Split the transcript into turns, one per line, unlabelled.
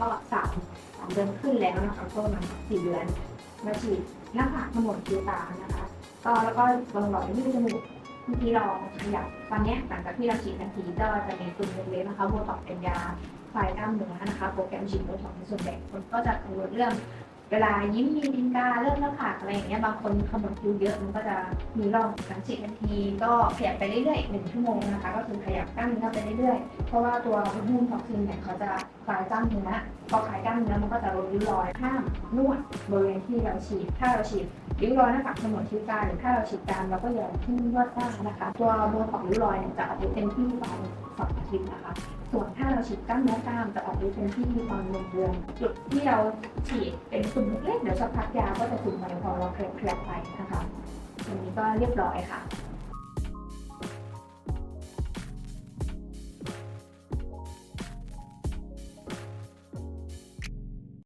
ก็สามสามเดือนขึ้นแล้วนะคะก็ประมาสี่เดือนมาฉีดหน้าผากขมวดคิ้วตานะคะ ก็แล้วก็ลงหลอดที่จมูกเมื่อกี้เราขยับตอนนี้หลังจากที่เราฉีดทันทีก็จะมีตุ่มเล็กๆนะคะโบท็อกเป็นยาคลายกล้ามเนื้อนะคะ โปรแกรมฉีดโบท็อกในส่วนใหญ่คนก็จะกังวลเรื่อง เวลายิ้มมีดินกาเริ่มหน้าผากอะไรอย่างเงี้ยบางคนขมวดคิ้วเยอะมันก็จะมีร่องหลังฉีดทันทีก็ขยับไปเรื่อยๆหนึ่งชั่วโมงนะคะก็คือขยับกล้ามเนื้อไปเรื่อยๆ เพราะว่าตัวฮอร์โมนท็อกซินเนี่ยเขาจะคลายกล้ามเนื้อพอคลายกล้ามเนื้อมันก็จะลดริ้วรอยห้ามนวดบริเวณที่เราฉีดถ้าเราฉีดริ้วรอยหน้าผากขมวดคิ้วกาหรือถ้าเราฉีดกามเราก็อย่าที่นวดได้นะคะ ตัวโบท็อกซ์ริ้วรอยเนี่ยจะออกฤทธิ์เต็มที่ประมาณสองอาทิตย์นะคะ เราฉีดกล้ามเนื้อกล้ามจะออกฤทธิ์เต็มที่มีควาณหนึ่งเดือนจุดที่เราฉีดเป็นตุ่มเล็กเดี๋ยวสักพักยาก็จะตุ่มไปพอเราเคลียร์ไปนะคะอันนี้ก็เรียบร้อยค่ะ